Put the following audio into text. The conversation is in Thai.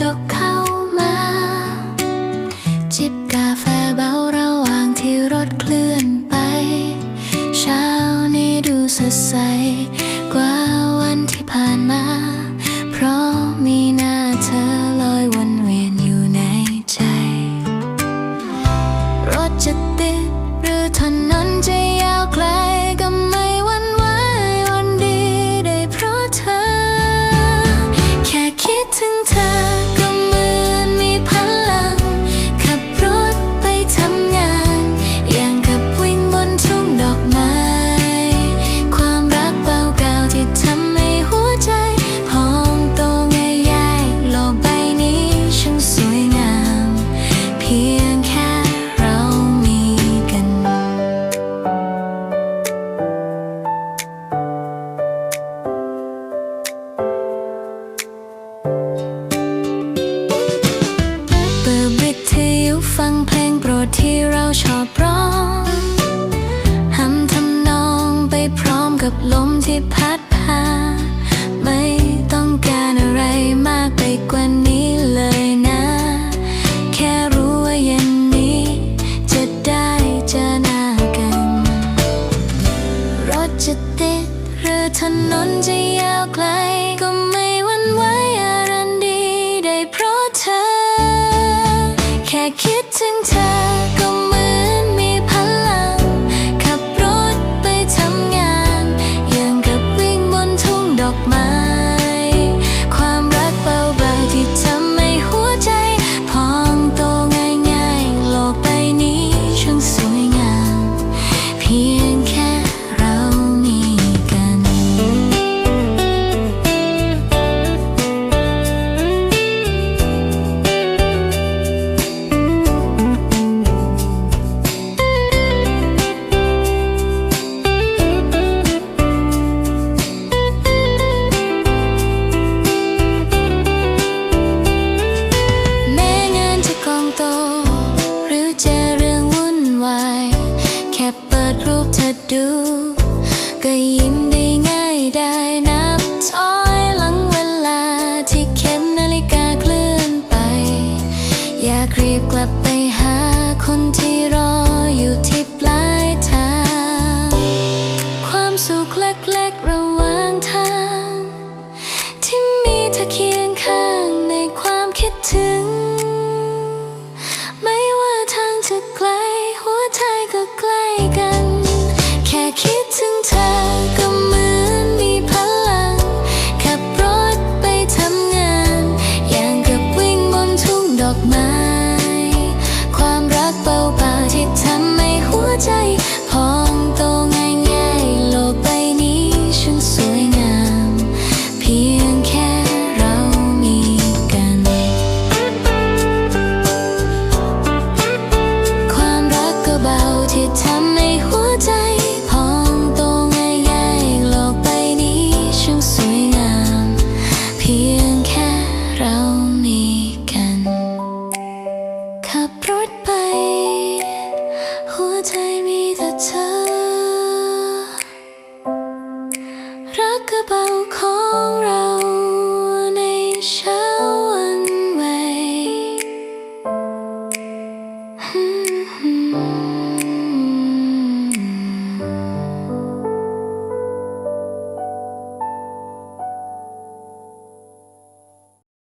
จกเข้ามา จิบกาแฟเบาระหว่างที่รถเคลื่อนไป เช้านี้ดูสดใสกว่า ที่เราชอบร้องทำทำนองไปพร้อมกับลมที่พัดพา ไม่ต้องการอะไรมากไปกว่านี้เลยนะ แค่รู้ว่าเย็นนี้ จะได้เจอหน้ากัน รถจะติดหรือถนนจะยาวไกลก็ไม่หวันไหว ดู ก็ยิ้มได้ง่ายได้นับถอยหลังเวลาที่เข็มนาฬิกาเคลื่อนไป อยากรีบกลับไปหาคนที่ มีแต่เธอ รักกระเป๋าของเราในฉัน